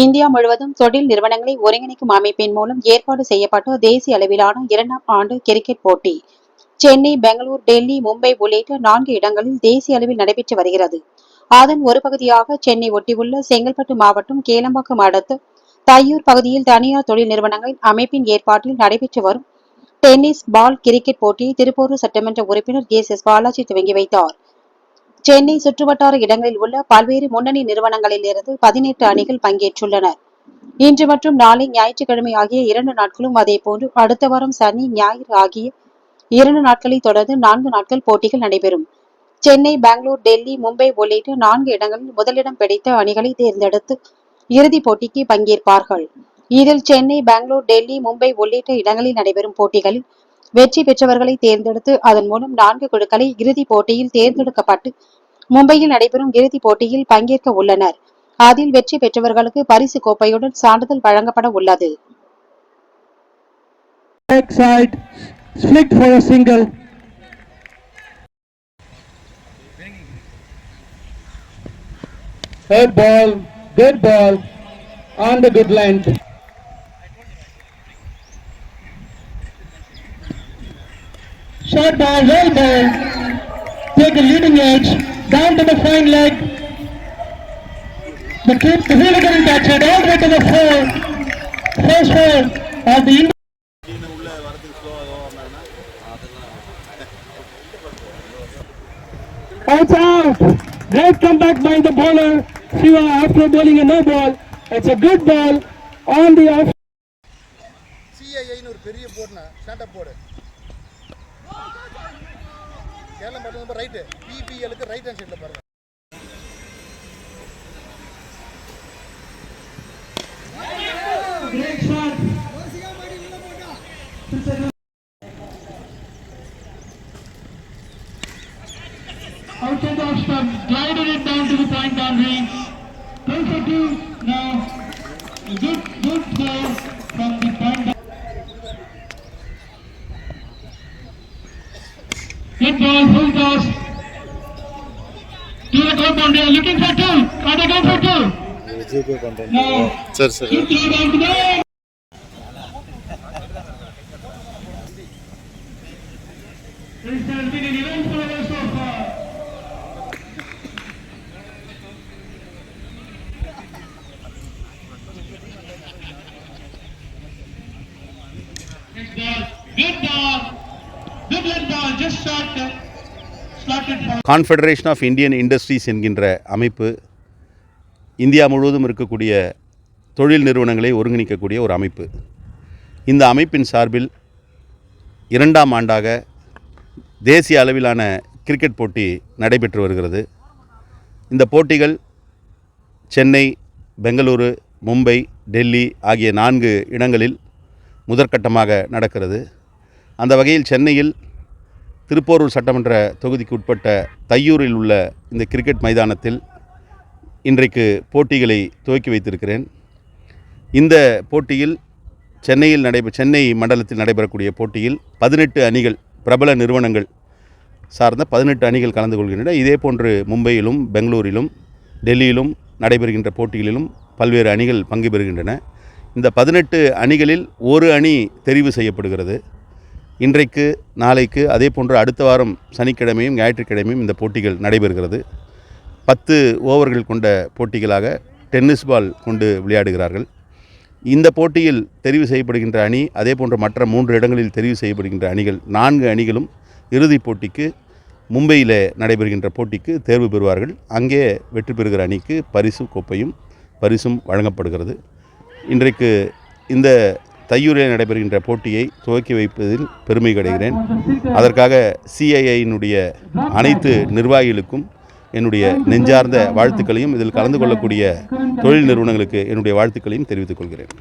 India முழுவதும் தொழில் நிறுவனங்களை ஒருங்கிணைக்கும் அமைப்பின் மூலம் ஏற்பாடு செய்யப்பட்ட தேசிய அளவிலான இரண்டாம் ஆண்டு கிரிக்கெட் போட்டி. சென்னை பெங்களூர் டெல்லி மும்பை உள்ளிட்ட நான்கு இடங்களில் தேசிய அளவில் நடைபெற்று வருகிறது. அதன் ஒரு பகுதியாக சென்னை ஒட்டியுள்ள செங்கல்பட்டு மாவட்டம் கேளம்பாக்கம் அடுத்த தையூர் பகுதியில் தனியார் தொழில் நிறுவனங்களின் அமைப்பின் ஏற்பாட்டில் நடைபெற்று வரும் டென்னிஸ் பால் கிரிக்கெட் போட்டியை திருப்பூர் சட்டமன்ற உறுப்பினர் கே எஸ் பாலாஜி துவங்கி வைத்தார். சென்னை சுற்றுவட்டார இடங்களில் உள்ள பல்வேறு முன்னணி நிறுவனங்களில் இருந்து பதினெட்டு அணிகள் பங்கேற்றுள்ளனர் இன்று மற்றும் நாளை ஞாயிற்றுக்கிழமை ஆகிய இரண்டு நாட்களும் அதே போன்று அடுத்த வாரம் சனி ஞாயிறு ஆகிய இரண்டு நாட்களை தொடர்ந்து நான்கு நாட்கள் போட்டிகள் நடைபெறும். சென்னை பெங்களூர் டெல்லி மும்பை உள்ளிட்ட நான்கு இடங்களில் முதலிடம் பிடித்த அணிகளை தேர்ந்தெடுத்து இறுதிப் போட்டிக்கு பங்கேற்பார்கள். இதில் சென்னை பெங்களூர் டெல்லி மும்பை உள்ளிட்ட இடங்களில் நடைபெறும் போட்டிகளில் வெற்றி பெற்றவர்களை தேர்ந்தெடுத்து அதன் மூலம் நான்கு குழுக்களை இறுதிப் போட்டியில் தேர்ந்தெடுக்கப்பட்டு மும்பையில் நடைபெறும் இறுதிப் போட்டியில் பங்கேற்க உள்ளனர். அதில் வெற்றி பெற்றவர்களுக்கு பரிசு கோப்பையுடன் சான்றிதழ் வழங்கப்பட உள்ளது. Back ball, good ball, on the good length. Short ball, well ball, take a leading edge, down to the fine leg. The keep the really getting touched all the way to the four. First four of the Indian It's out. Great comeback by the bowler Shiva after bowling a no ball. It's a good ball on the off. சிஐஐன்னு ஒரு பெரிய போடுண்ணா stand up board Keralam பார்த்தது right பிபிஎலுக்கு right hand சைடில் பாருங்க Great shot. Outside the stump, glided it down to the point boundary. Two for two now. Good, across to the compound. They looking for two. Are they going for two? No. Sir, sir. Keep throwing to them. This. Good ball, good ball, good ball, just shot. Confederation of Indian Industries என்கின்ற அமைப்பு India முழுவதும் இருக்கக்கூடிய தொழில் நிறுவனங்களை ஒருங்கிணைக்கக்கூடிய ஒரு அமைப்பு. இந்த அமைப்பின் சார்பில் இரண்டாம் ஆண்டாக தேசிய அளவிலான கிரிக்கெட் போட்டி நடைபெற்று வருகிறது. இந்த போட்டிகள் சென்னை பெங்களூரு மும்பை டெல்லி ஆகிய நான்கு இடங்களில் முதற்கட்டமாக நடக்கிறது. அந்த வகையில் சென்னையில் திருப்போரூர் சட்டமன்ற தொகுதிக்கு உட்பட்ட தையூரில் உள்ள இந்த கிரிக்கெட் மைதானத்தில் இன்றைக்கு போட்டிகளை துவக்கி வைத்திருக்கிறேன். இந்த போட்டியில் சென்னையில் நடைபெ சென்னை மண்டலத்தில் நடைபெறக்கூடிய போட்டியில் பதினெட்டு அணிகள் பிரபல நிறுவனங்கள் சார்ந்த பதினெட்டு அணிகள் கலந்து கொள்கின்றன. இதே போன்று மும்பையிலும் பெங்களூரிலும் டெல்லியிலும் நடைபெறுகின்ற போட்டிகளிலும் பல்வேறு அணிகள் பங்கு பெறுகின்றன. இந்த பதினெட்டு அணிகளில் ஒரு அணி தெரிவு செய்யப்படுகிறது. இன்றைக்கு நாளைக்கு அதே போன்று அடுத்த வாரம் சனிக்கிழமையும் ஞாயிற்றுக்கிழமையும் இந்த போட்டிகள் நடைபெறுகிறது. பத்து ஓவர்கள் கொண்ட போட்டிகளாக டென்னிஸ் பால் கொண்டு விளையாடுகிறார்கள். இந்த போட்டியில் தெரிவு செய்யப்படுகின்ற அணி அதே போன்ற மற்ற மூன்று இடங்களில் தெரிவு செய்யப்படுகின்ற அணிகள் நான்கு அணிகளும் இறுதிப் போட்டிக்கு மும்பையில் நடைபெறுகின்ற போட்டிக்கு தேர்வு பெறுவார்கள். அங்கே வெற்றி பெறுகிற அணிக்கு பரிசு கோப்பையும் பரிசும் வழங்கப்படுகிறது. இன்றைக்கு இந்த தையூரில் நடைபெறுகின்ற போட்டியை துவக்கி வைப்பதில் பெருமை கடைகிறேன். அதற்காக சிஐஐயினுடைய அனைத்து நிர்வாகிகளுக்கும் என்னுடைய நெஞ்சார்ந்த வாழ்த்துக்களையும் இதில் கலந்து கொள்ளக்கூடிய தொழில் நிறுவனங்களுக்கு என்னுடைய வாழ்த்துக்களையும் தெரிவித்துக் கொள்கிறேன்.